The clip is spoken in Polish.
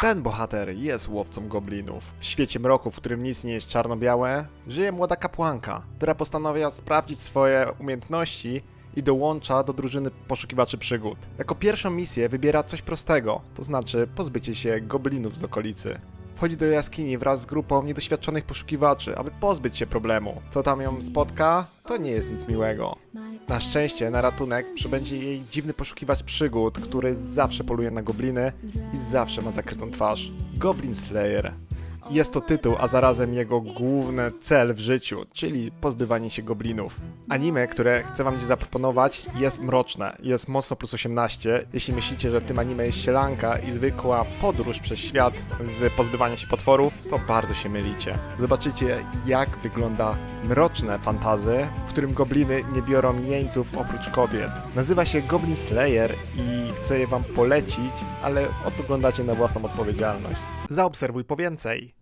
Ten bohater jest łowcą goblinów. W świecie mroku, w którym nic nie jest czarno-białe, żyje młoda kapłanka, która postanawia sprawdzić swoje umiejętności i dołącza do drużyny poszukiwaczy przygód. Jako pierwszą misję wybiera coś prostego, to znaczy pozbycie się goblinów z okolicy. Wchodzi do jaskini wraz z grupą niedoświadczonych poszukiwaczy, aby pozbyć się problemu. Co tam ją spotka, to nie jest nic miłego. Na szczęście na ratunek przybędzie jej dziwny poszukiwacz przygód, który zawsze poluje na gobliny i zawsze ma zakrytą twarz. Goblin Slayer. Jest to tytuł, a zarazem jego główny cel w życiu, czyli pozbywanie się goblinów. Anime, które chcę wam dziś zaproponować, jest mroczne, jest mocno plus 18. Jeśli myślicie, że w tym anime jest sielanka i zwykła podróż przez świat z pozbywaniem się potworów, to bardzo się mylicie. Zobaczycie, jak wygląda mroczne fantazy, którym gobliny nie biorą jeńców oprócz kobiet. Nazywa się Goblin Slayer i chcę je wam polecić, ale oglądacie na własną odpowiedzialność. Zaobserwuj po więcej.